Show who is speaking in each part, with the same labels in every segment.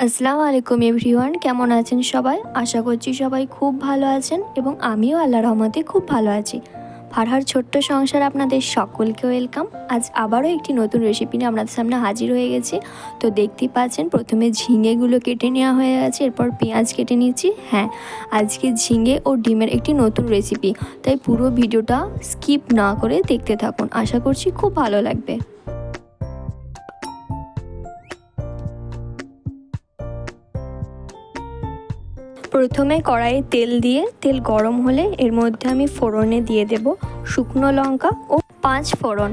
Speaker 1: আসসালামু আলাইকুম এভরিওয়ান, কেমন আছেন সবাই? আশা করছি সবাই খুব ভালো আছেন এবং আমিও আল্লাহ রহমতে খুব ভালো আছি। ফারহার ছোট্ট সংসার আপনাদের সকলকে ওয়েলকাম। আজ আবারও একটি নতুন রেসিপি নিয়ে আপনাদের সামনে হাজির হয়ে গেছি। তো দেখতেই পাচ্ছেন, প্রথমে ঝিঙেগুলো কেটে নেওয়া হয়ে গেছে, এরপর পেঁয়াজ কেটে নিয়েছি হ্যাঁ আজকে ঝিঙে ও ডিমের একটি নতুন রেসিপি তাই পুরো ভিডিওটা স্কিপ না করে দেখতে থাকুন। আশা করছি খুব ভালো লাগবে। প্রথমে কড়াইয়ে তেল দিয়ে, তেল গরম হলে এর মধ্যে আমি ফোড়নে দিয়ে দেব শুকনো লঙ্কা ও পাঁচ ফোড়ন।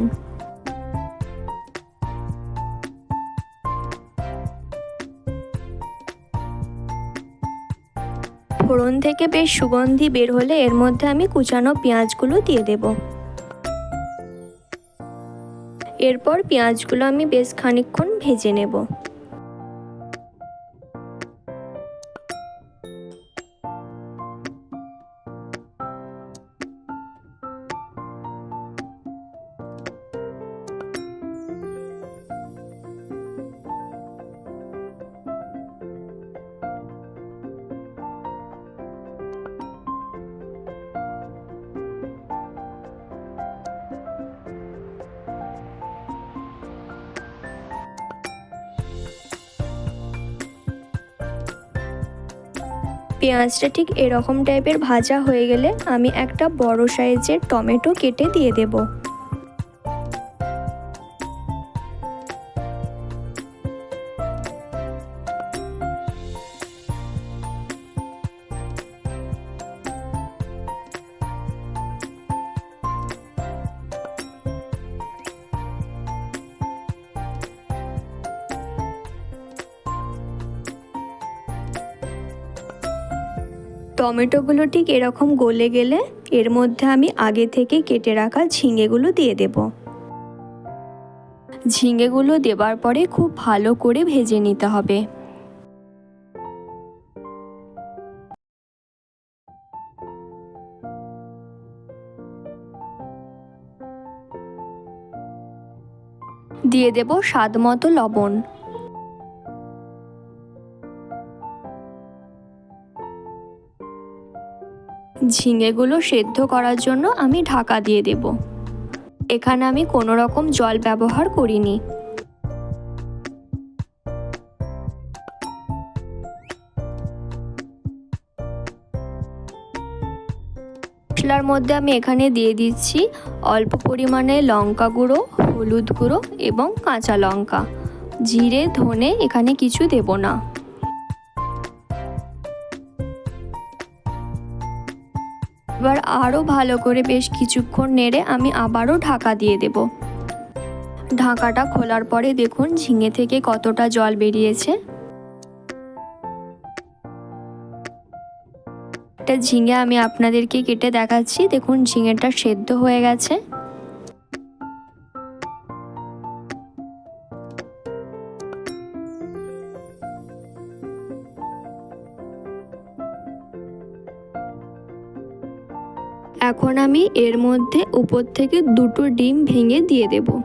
Speaker 1: ফোড়ন থেকে বেশ সুগন্ধি বের হলে এর মধ্যে আমি কুচানো পেঁয়াজগুলো দিয়ে দেব। এরপর পেঁয়াজগুলো আমি বেশ খানিকক্ষণ ভেজে নেব। পেঁয়াজটা ঠিক এরকম টাইপের ভাজা হয়ে গেলে আমি একটা বড় সাইজের টমেটো কেটে দিয়ে দেব। টমেটোগুলো ঠিক এরকম গলে গেলে এর মধ্যে আমি আগে থেকে কেটে রাখা ঝিঙেগুলো দিয়ে দেব। ঝিঙেগুলো দেবার পরে খুব ভালো করে ভেজে নিতে হবে। দিয়ে দেব স্বাদ মতো লবণ। ঝিঙেগুলো সেদ্ধ করার জন্য আমি ঢাকা দিয়ে দেব। এখানে আমি কোনো রকম জল ব্যবহার করিনি। মশলার মধ্যে আমি এখানে দিয়ে দিচ্ছি অল্প পরিমাণে লঙ্কা গুঁড়ো, হলুদ গুঁড়ো এবং কাঁচা লঙ্কা। জিরে, ধনে এখানে কিছু দেব না। এবার আরও ভালো করে বেশ কিছুক্ষণ নেড়ে আমি আবারও ঢাকা দিয়ে দেব। ঢাকাটা খোলার পরে দেখুন ঝিঙে থেকে কতটা জল বেরিয়েছে। একটা ঝিঙে আমি আপনাদেরকে কেটে দেখাচ্ছি। দেখুন ঝিঙেটা সেদ্ধ হয়ে গেছে। এখন আমি এর মধ্যে উপর থেকে দুটো ডিম ভেঙে দিয়ে দেব।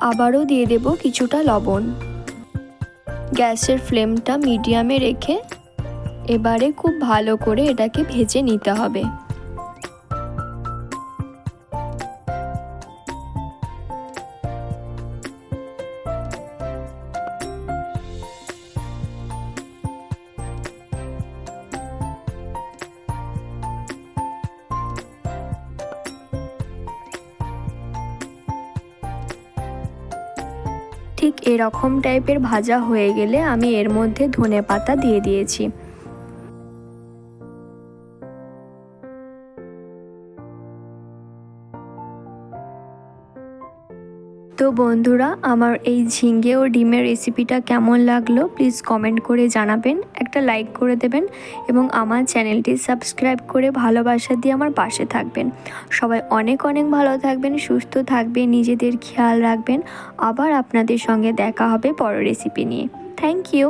Speaker 1: আবারও দিয়ে দেব কিছুটা লবণ। গ্যাসের ফ্লেমটা মিডিয়ামে রেখে এবারে খুব ভালো করে এটাকে ভেজে নিতে হবে। ঠিক এরকম টাইপের ভাজা হয়ে গেলে আমি এর মধ্যে ধনে পাতা দিয়ে দিয়েছি। তো বন্ধুরা, আমার এই ঝিঙ্গে ও ডিমের রেসিপিটা কেমন লাগল প্লিজ কমেন্ট করে জানাবেন, একটা লাইক করে দেবেন এবং আমার চ্যানেলটি সাবস্ক্রাইব করে ভালোবাসা দিয়ে আমার পাশে থাকবেন। সবাই অনেক অনেক ভালো থাকবেন, সুস্থ থাকবেন, নিজেদের খেয়াল রাখবেন। আবার আপনাদের সঙ্গে দেখা হবে পরের রেসিপি নিয়ে। Thank you.